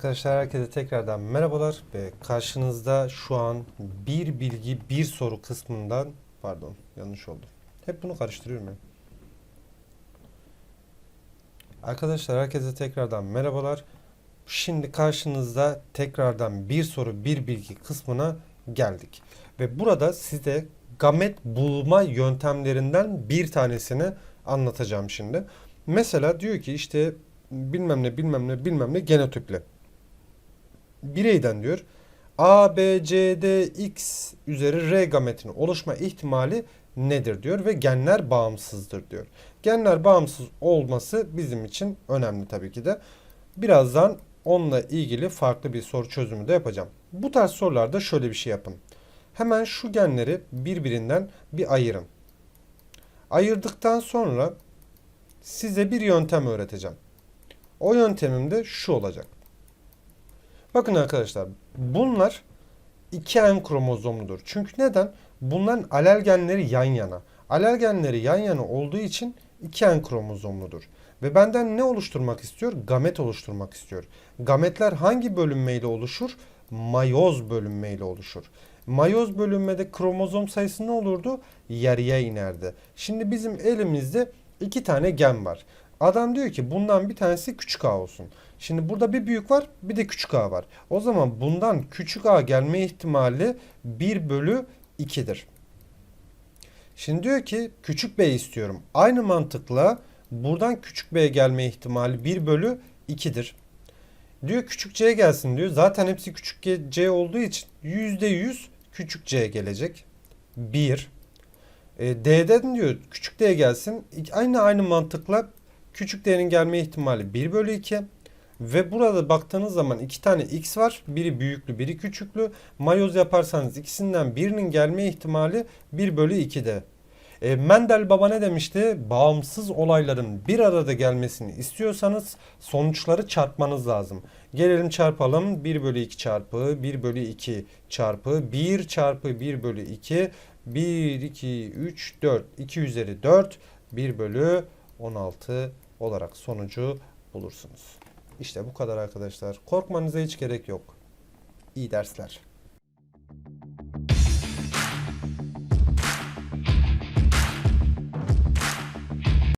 Arkadaşlar herkese tekrardan merhabalar ve karşınızda şu an bir bilgi bir soru kısmından pardon yanlış oldu. Hep bunu karıştırıyorum ya. Arkadaşlar herkese tekrardan merhabalar. Şimdi karşınızda tekrardan bir soru bir bilgi kısmına geldik. Ve burada size gamet bulma yöntemlerinden bir tanesini anlatacağım şimdi. Mesela diyor ki işte bilmem ne bilmem ne bilmem ne genotipli. Bireyden diyor A, B, C, D, X üzeri R gametinin oluşma ihtimali nedir diyor ve genler bağımsızdır diyor. Genler bağımsız olması bizim için önemli tabii ki de. Birazdan onunla ilgili farklı bir soru çözümü de yapacağım. Bu tarz sorularda şöyle bir şey yapın. Hemen şu genleri birbirinden bir ayırın. Ayırdıktan sonra size bir yöntem öğreteceğim. O yöntemim de şu olacak. Bakın arkadaşlar bunlar 2N kromozomludur. Çünkü neden? Bunların alel genleri yan yana. Alel genleri yan yana olduğu için 2N kromozomludur. Ve benden ne oluşturmak istiyor? Gamet oluşturmak istiyor. Gametler hangi bölünmeyle oluşur? Mayoz bölünmeyle oluşur. Mayoz bölünmede kromozom sayısı ne olurdu? Yarıya inerdi. Şimdi bizim elimizde iki tane gen var. Adam diyor ki bundan bir tanesi küçük a olsun. Şimdi burada bir büyük var bir de küçük a var. O zaman bundan küçük a gelme ihtimali 1 bölü 2'dir. Şimdi diyor ki küçük b istiyorum. Aynı mantıkla buradan küçük b gelme ihtimali 1 bölü 2'dir. Diyor küçük c gelsin diyor. Zaten hepsi küçük c olduğu için %100 küçük c gelecek. 1. E, D'den diyor küçük d gelsin. Aynı aynı mantıkla küçük d'nin gelme ihtimali 1 bölü 2. Ve burada baktığınız zaman iki tane x var. Biri büyüklü biri küçüklü. Mayoz yaparsanız ikisinden birinin gelme ihtimali 1 bölü 2'de. E, Mendel baba ne demişti? Bağımsız olayların bir arada gelmesini istiyorsanız sonuçları çarpmanız lazım. Gelelim çarpalım. 1 bölü 2 çarpı 1 bölü 2 çarpı 1 çarpı 1 bölü 2 1, 2, 3, 4 2 üzeri 4 1 bölü 16 olarak sonucu bulursunuz. İşte bu kadar arkadaşlar. Korkmanıza hiç gerek yok. İyi dersler.